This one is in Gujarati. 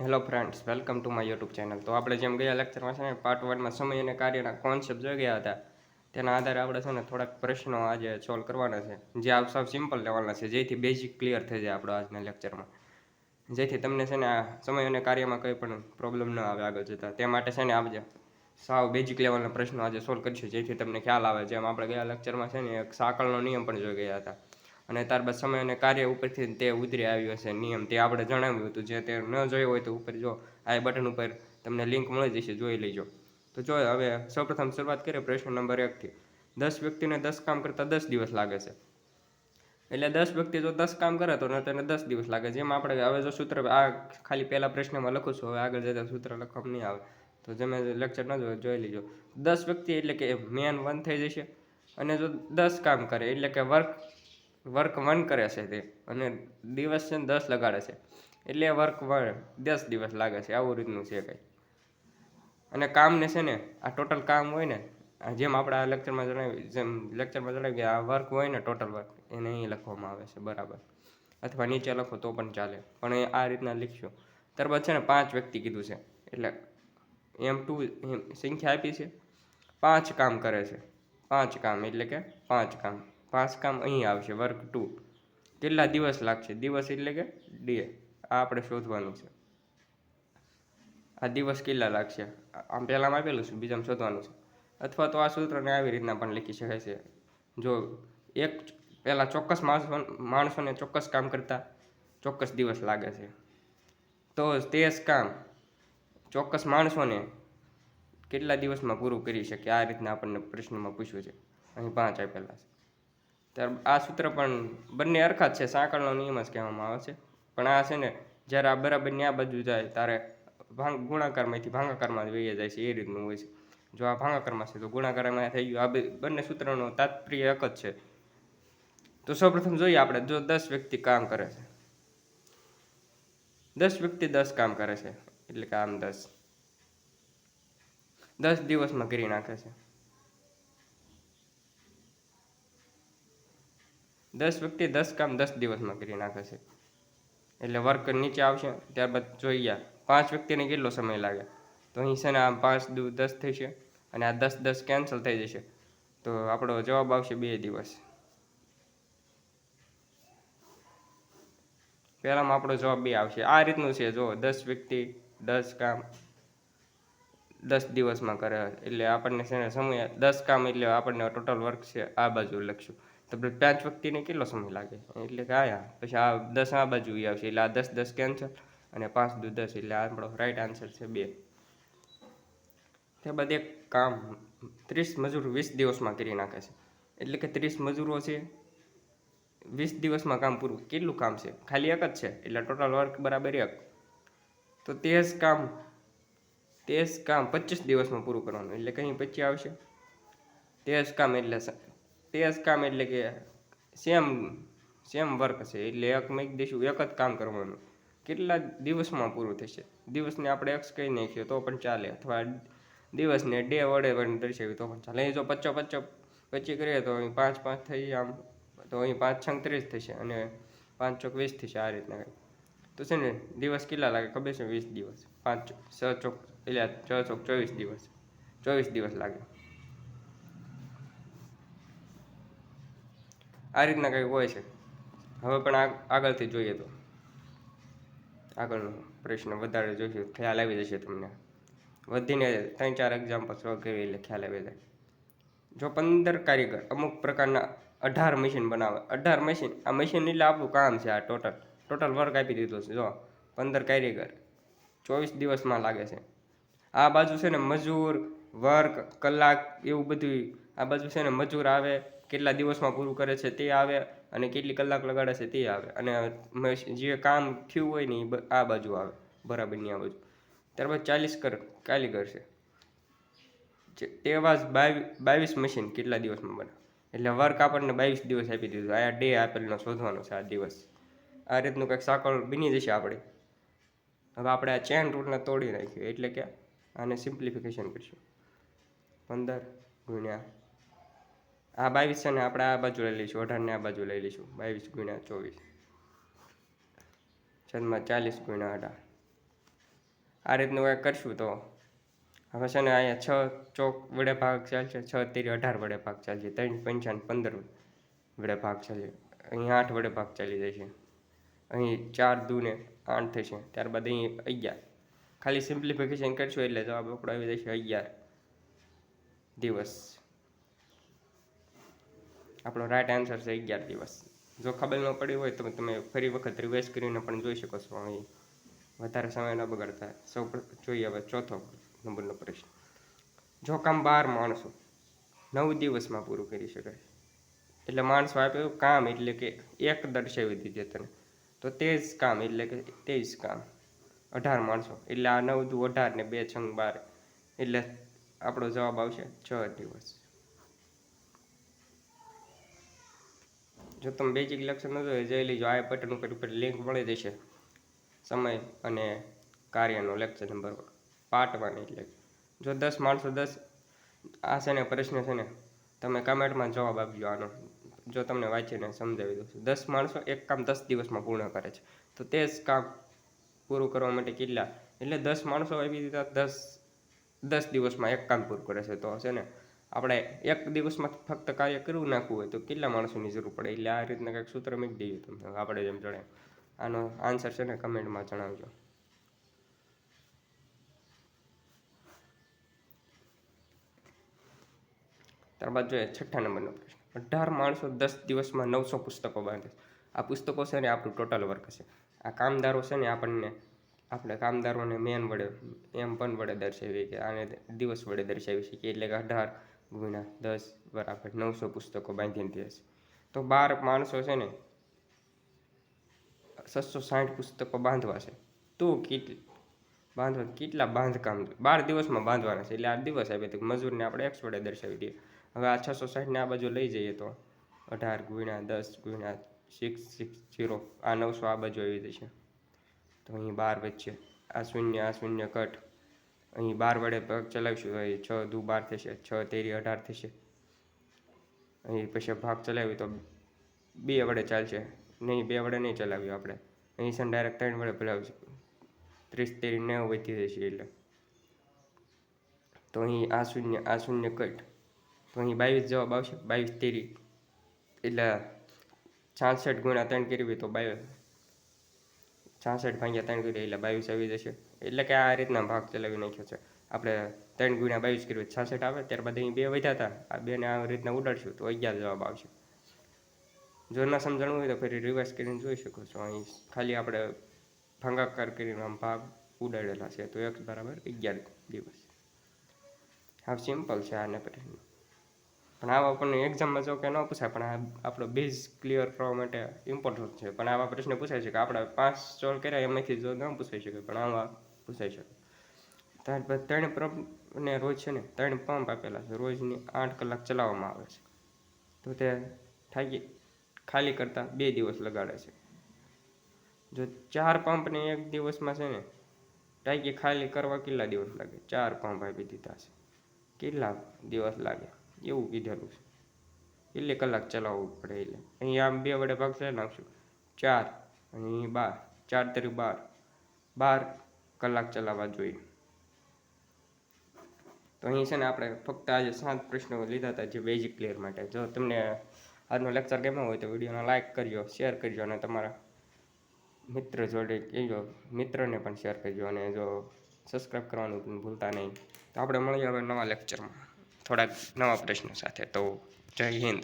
Hello friends welcome to my YouTube channel તો આપણે જેમ ગયા લેક્ચરમાં છે ને પાર્ટ વનમાં સમય અને કાર્યના કોન્સેપ્ટ જોઈ ગયા હતા. તેના આધારે આપણે છે ને, થોડાક પ્રશ્નો આજે સોલ્વ કરવાના છે. જે આપ સાવ સિમ્પલ લેવાના છે. જેથી બેઝિક ક્લિયર થઈ જાય આપણો આજના લેક્ચરમાં જેથી તમને છે ને, આ સમય અને કાર્યમાં કંઈ પણ પ્રોબ્લેમ ન આવે આગળ જતાં. તે માટે છે ને આપજે સાવ બેઝિક લેવલના પ્રશ્નો આજે સોલ્વ કરીશું. જેથી તમને ખ્યાલ આવે. જેમ આપણે ગયા લેક્ચરમાં છે ને, એક સાંકળનો નિયમ પણ જોઈ ગયા હતા. અને ત્યારબાદ સમય અને કાર્ય ઉપરથી તે ઉતરી આવ્યો છે નિયમ તે આપણે જણાવ્યું હતું. જે તે ન જોયું હોય તો ઉપર જો આ બટન ઉપર તમને લિંક મળી જશે. જોઈ લેજો. તો જો હવે સૌપ્રથમ શરૂઆત કરીએ પ્રશ્ન નંબર એકથી દસ વ્યક્તિને દસ કામ કરતાં દસ દિવસ લાગે છે. એટલે દસ વ્યક્તિ જો દસ કામ કરે તો તેને દસ દિવસ લાગે. જેમ આપણે હવે જો સૂત્ર આ ખાલી પહેલા પ્રશ્નમાં લખું છું. હવે આગળ જતાં સૂત્ર લખવામાં નહીં આવે. તો તમે લેક્ચર ન જોયો જોઈ લેજો. દસ વ્યક્તિ એટલે કે મેન વન થઈ જશે. અને જો દસ કામ કરે એટલે કે વર્ક વર્ક વન કરે છે તે. અને દિવસ છે દસ લગાડે છે. એટલે વર્ક વન દસ દિવસ લાગે છે, આવું રીતનું છે કંઈ. અને કામને છે ને, આ ટોટલ કામ હોય ને જેમ આપણે આ લેક્ચરમાં જણાવ્યું, જેમ લેક્ચરમાં જણાવ્યું કે આ વર્ક હોય ને ટોટલ વર્ક એને અહીં લખવામાં આવે છે, બરાબર. અથવા નીચે લખો તો પણ ચાલે. પણ એ આ રીતના લખશું. ત્યારબાદ છે ને પાંચ વ્યક્તિ કીધું છે. એટલે એમ ટુ સંખ્યા આપી છે. પાંચ કામ કરે છે. પાંચ કામ, એટલે કે પાંચ કામ. પાંચ કામ અહીં આવશે વર્ક ટુ. કેટલા દિવસ લાગશે? દિવસ એટલે કે ડે. આ આપણે શોધવાનું છે. આ દિવસ કેટલા લાગશે? આમ પહેલાંમાં આપેલું છે, બીજામાં શોધવાનું છે. અથવા તો આ સૂત્રને આવી રીતના પણ લખી શકાય છે. જો એક પહેલાં ચોક્કસ માણસો, માણસોને ચોક્કસ કામ કરતાં ચોક્કસ દિવસ લાગે છે. તો તે જ કામ ચોક્કસ માણસોને કેટલા દિવસમાં પૂરું કરી શકે? આ રીતના આપણને પ્રશ્નમાં પૂછ્યું છે. અહીં પાંચ આપેલા છે. ત્યાર આ સૂત્ર પણ બંને અરખા જ છે, સાંકળનો નિયમ જ કહેવામાં આવે છે. પણ આ છે ને, જ્યારે આ બરાબરની આ બાજુ જાય, ત્યારે ભાંગ, ગુણાકારમાંથી ભાંગાકારમાં વહી જાય છે, એ રીતનું હોય છે. જો આ ભાંગાકારમાં છે, તો ગુણાકારમાં થઈ ગયું. આ બંને સૂત્રનો તાત્પર્ય એક જ છે. તો સૌપ્રથમ જોઈએ આપણે, જો દસ વ્યક્તિ કામ કરે છે. દસ વ્યક્તિ દસ કામ કરે છે, એટલે કે આમ દસ. દસ દિવસમાં કરી નાખે છે. દસ વ્યક્તિ દસ કામ દસ દિવસમાં કરી નાખે છે. એટલે વર્ક નીચે આવશે, ત્યારબાદ જોઈએ પાંચ વ્યક્તિને કેટલો સમય લાગે? તો અહીં છે ને આમ પાંચ દસ થશે અને આ દસ દસ કેન્સલ થઈ જશે. તો આપણો જવાબ આવશે બે દિવસ. પહેલામાં આપણો જવાબ બે આવશે. આ રીતનું છે, જો દસ વ્યક્તિ દસ કામ દસ દિવસમાં કરે. એટલે આપણને છે ને સમય, દસ કામ એટલે આપણને ટોટલ વર્ક છે આ બાજુ લખશું તો પાંચ વ્યક્તિને કેટલો સમય લાગે? એટલે કે આયા. પછી આ દસ આ બાજુ આવશે. એટલે આ દસ દસ કેન્સલ અને પાંચ દુ દસ. એટલે આપણો રાઈટ આન્સર છે બે. ત્યારબાદ એક કામ ત્રીસ મજૂર વીસ દિવસમાં કરી નાખે છે. એટલે કે ત્રીસ મજૂરો છે, વીસ દિવસમાં કામ પૂરું. કેટલું કામ છે? ખાલી એક જ છે? એટલે ટોટલ વર્ક બરાબર એક. તો તે જ કામ, તે જ કામ પચીસ દિવસમાં પૂરું કરવાનું. એટલે કંઈ પચીસ આવશે. તે જ કામ એટલે તે જ કામ એટલે કે સેમ સેમ વર્ક છે. એટલે એક મેક દઈશું એક જ કામ કરવાનું. કેટલા દિવસમાં પૂરું થશે? દિવસને આપણે એક્સ કહી નાખીએ તો પણ ચાલે. અથવા દિવસને ડે વડે પણ દર્શાવી તો પણ ચાલે. અહીં જો પચ્ચો પચ્ચો પચી કરીએ તો અહીં પાંચ પાંચ થઈ આમ. તો અહીં પાંચ છંગ ત્રીસ થશે અને પાંચ ચોક વીસ થશે આ રીતના. કંઈ તો છે ને, દિવસ કેટલા લાગે? ખબર છે? વીસ દિવસ. પાંચ છ ચોક, એટલે છ ચોક ચોવીસ દિવસ. ચોવીસ દિવસ લાગે. આ રીતના કંઈક હોય છે. હવે પણ આગળથી જોઈએ તો. આગળનો પ્રશ્ન વધારે જોઈશું. ખ્યાલ આવી જશે તમને. વધીને ત્રણ ચાર એક્ઝામ્પલ સોલ્વ કરી એટલે ખ્યાલ આવી જાય. જો પંદર કારીગર અમુક પ્રકારના અઢાર મશીન બનાવે. અઢાર મશીન આ મશીન એટલે આપણું કામ છે આ ટોટલ ટોટલ વર્ક આપી દીધું છે. જો, પંદર કારીગર ચોવીસ દિવસમાં લાગે છે. આ બાજુ છે ને મજૂર વર્ક કલાક, એવું બધું આ બાજુ છે ને મજૂર આવે. કેટલા દિવસમાં પૂરું કરે છે તે આવે અને કેટલી કલાક લગાડે છે તે આવે. અને જે કામ થયું હોય ને એ આ બાજુ આવે બરાબરની આ બાજુ. ત્યારબાદ ચાલીસ કર કારીગર છે. તેવા જ બાવીસ મશીન કેટલા દિવસમાં બને? એટલે વર્ક આપણને બાવીસ દિવસ આપી દીધું. આ ડે આપેલનો શોધવાનો છે આ દિવસ. આ રીતનું કંઈક સાંકળ બની જશે આપણે. હવે આપણે આ ચેન રૂટને તોડી નાખ્યું. એટલે કે આને સિમ્પ્લિફિકેશન કરીશું. પંદર ગુણ્યા આ બાવીસ છે ને આપણે આ બાજુ લઈ લઈશું અઢારને આ બાજુ લઈ લઈશું, બાવીસ ગુણ્યા ચોવીસ. છદમાં ચાલીસ ગુણ્યા અઢાર. આ રીતનું કંઈક કરશું તો. હવે છે ને અહીંયા છ ચોક વડે ભાગ ચાલશે, છ તેરી અઢાર વડે ભાગ ચાલશે, ત્રણ પંચાવન પંદર વડે ભાગ ચાલશે. અહીં આઠ વડે ભાગ ચાલી જશે અહીં ચાર દૂને આઠ થશે, ત્યારબાદ અહીં અગિયાર. ખાલી સિમ્પ્લિફિકેશન કરશું એટલે જવાબ આપણો આવી જશે અગિયાર દિવસ. આપણો રાઈટ આન્સર છે અગિયાર દિવસ. જો ખબર ન પડી હોય તો તમે ફરી વખત રિવાઇઝ કરીને પણ જોઈ શકો છો. અહીં વધારે સમય ન બગાડતા. સૌ જોઈએ હવે ચોથો નંબરનો પ્રશ્ન. જો કામ બાર માણસો, નવ દિવસમાં પૂરું કરી શકાય. એટલે માણસો આપ્યું કામ એટલે કે એક દર્શાવી દીધી તને. તો તે જ કામ એટલે કે તે જ કામ. અઢાર માણસો. એટલે આ નવ દુ અઢાર ને બે છંગ બાર. એટલે આપણો જવાબ આવશે છ દિવસ. જો તમે બેઝિક લેક્ચર ન જોઈએ જોઈ લેજો. આ બટન ઉપર ઉપર લિંક મળી જશે. સમય અને કાર્યનો લેક્ચર નંબર પાર્ટ વન એટલે. જો દસ માણસો દસ આ છે ને, પ્રશ્ન છે ને, તમે કમેન્ટમાં જવાબ આપજો આનો. જો તમને વાંચીને સમજાવી દઉં છું. દસ માણસો એક કામ દસ દિવસમાં પૂર્ણ કરે છે. તો તે જ કામ પૂરું કરવા માટે કેટલા? એટલે દસ માણસો એવી રીતે દસ દસ દિવસમાં એક કામ પૂરું કરે છે. તો છે ને આપણે એક દિવસમાં ફક્ત કાર્ય કરવું નાખવું હોય તો કેટલા માણસોની જરૂર પડે? એટલે આ રીતના કંઈક સૂત્ર મૂકી દઈએ તમને, આપણે જેમ જણાય. આનો આન્સર છે ને કમેન્ટમાં જણાવજો. ત્યારબાદ જોઈએ છઠ્ઠા નંબરનો પ્રશ્ન. અઢાર માણસો દસ દિવસમાં નવસો પુસ્તકો બાંધે આ પુસ્તકો છે ને આપણું ટોટલ વર્ક છે. આ કામદારો છે ને આપણને, આપણે કામદારોને મેન વડે, એમ પણ વડે દર્શાવીએ કે આને દિવસ વડે દર્શાવી શકીએ એટલે કે અઢાર ગુણ્યા દસ બરાબર નવસો પુસ્તકો બાંધીને દે છે. તો બાર માણસો છે ને છસો સાઠ પુસ્તકો બાંધવા છે. તો કેટલી બાંધવા કેટલા બાંધકામ બાર દિવસમાં બાંધવાના છે. એટલે આ દિવસ આવે તો મજૂરને આપણે એક્સ દર્શાવી દઈએ. હવે આ છસો સાઠને આ બાજુ લઈ જઈએ તો અઢાર ગુણ્યા દસ ગુણ્યા સિક્સ સિક્સ જીરો આ નવસો આ બાજુ આવી જશે. તો અહીં બાર વચ્ચે આ શૂન્ય આ શૂન્ય કટ અહીં બાર વડે પગ ચલાવીશું તો અહીં છ દુ બાર થશે, છ તેરી અઢાર થશે. અહીં પછી ભાગ ચલાવ્યું તો બે વડે ચાલશે. નહીં, બે વડે નહીં ચલાવ્યું આપણે. અહીં છે ડાયરેક્ટ ત્રણ વડે ભલાવીશું ત્રીસ, તેરી, નેવું વધી જશે એટલે. તો અહીં આ શૂન્ય આ શૂન્ય કટ. તો અહીં બાવીસ જવાબ આવશે, બાવીસ, તેરી. એટલે છાસઠ ગુણ્યા ત્રણ કરવી તો બાવીસ, છાસઠ ભાગ્યા ત્રણ કરી એટલે બાવીસ આવી જશે. એટલે કે આ રીતના ભાગ ચલાવી નાખ્યો છે. આપણે ત્રણ ગુણ્યા બાવીસ કર્યું, છાસઠ આવે, ત્યારબાદ અહીં બે વધ્યા હતા. આ બેને આ રીતના ઉડાડશું તો અગિયાર જવાબ આવશે. જો ના સમજણું હોય તો ફરી રિવાઇઝ કરીને જોઈ શકો છો. અહીં ખાલી આપણે ભાગાકાર કરીને આમ ભાગ ઉડાડેલા છે. તો એક્સ બરાબર અગિયાર દિવસ. હાવ સિમ્પલ છે આને પ્રશ્ન પણ આવા આપણને એક્ઝામમાં જો કે ન પૂછાય, પણ આ આપણો બેઝ ક્લિયર કરવા માટે ઇમ્પોર્ટન્ટ છે. પણ આવા પ્રશ્ન પૂછાય છે કે આપણે પાંચ સોલ્વ કર્યા, એમાંથી જો ન પૂછાઈ શકે. પણ આવા પૂછાઈ શકે. ત્યારબાદ ત્રણ પંપને રોજ છે ને ત્રણ પંપ આપેલા છે. રોજની આઠ કલાક ચલાવવામાં આવે છે. તો તે થાકી, ખાલી કરતાં બે દિવસ લગાડે છે. જો ચાર પંપને એક દિવસમાં છે ને ટાંકી ખાલી કરવા કેટલા દિવસ લાગે? ચાર પંપ આપી દીધા છે. કેટલા દિવસ લાગે? એવું કીધેલું છે. કેટલી કલાક ચલાવવું પડે એટલે? અહીં આમ બે વડે ભાગ છે નાખશું. ચાર અહીં બાર. ચાર તરી બાર. બાર કલાક ચલાવવા જોઈએ. તો અહીં છે ને આપણે ફક્ત આજે સાત પ્રશ્નો લીધા હતા જે બેઝિક ક્લિયર માટે. જો તમને આજનો લેક્ચર ગમ્યો હોય તો વિડીયોને લાઇક કરજો શેર કરજો અને તમારા મિત્ર જોડે કહેજો, મિત્રને પણ શેર કરજો અને જો સબસ્ક્રાઈબ કરવાનું પણ ભૂલતા નહીં. તો આપણે મળીએ હવે નવા લેક્ચરમાં થોડાક નવા પ્રશ્નો સાથે. તો જય હિન્દ.